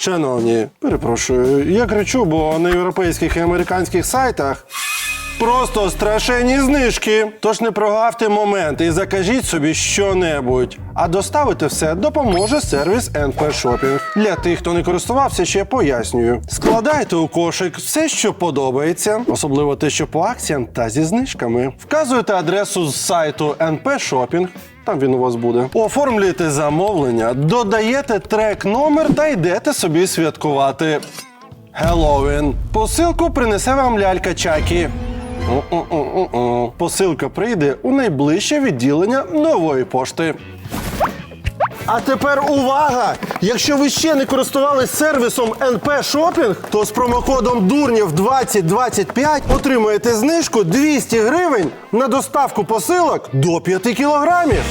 Шановні, перепрошую, я кричу, бо на європейських і американських сайтах просто страшенні знижки. Тож не прогавте момент і закажіть собі що-небудь. А доставити все допоможе сервіс NP Shopping. Для тих, хто не користувався, ще пояснюю. Складайте у кошик все, що подобається, особливо те, що по акціям та зі знижками. Вказуєте адресу з сайту NP Shopping, там він у вас буде. Оформлюєте замовлення, додаєте трек номер та йдете собі святкувати. Хеллоуін. Посилку принесе вам лялька Чакі. У-у-у-у-у. Посилка прийде у найближче відділення нової пошти. А тепер увага! Якщо ви ще не користувались сервісом NP Shopping, то з промокодом Дурнів 2025 отримаєте знижку 200 гривень на доставку посилок до 5 кілограмів.